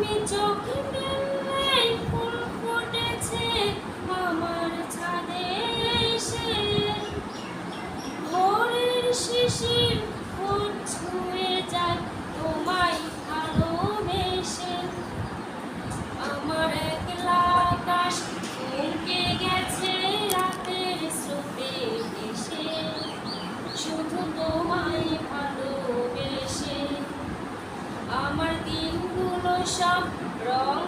তুমি চোখে ফুল ফুটেছে আমার ছাদে। সব রং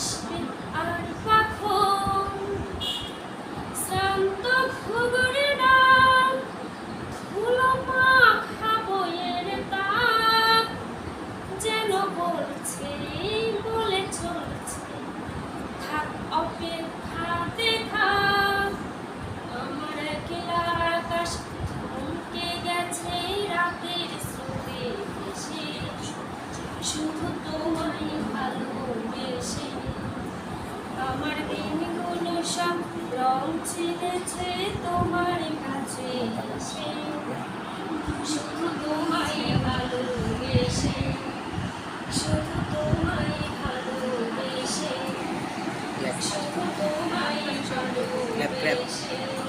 Ashwin, uh, পৌঁছেছে তোমার কাছে। শুধু তোমায় ভালোবেসে শুধু তোমায় ভালোবেসে শুধু তোমায় ভালোবেসে।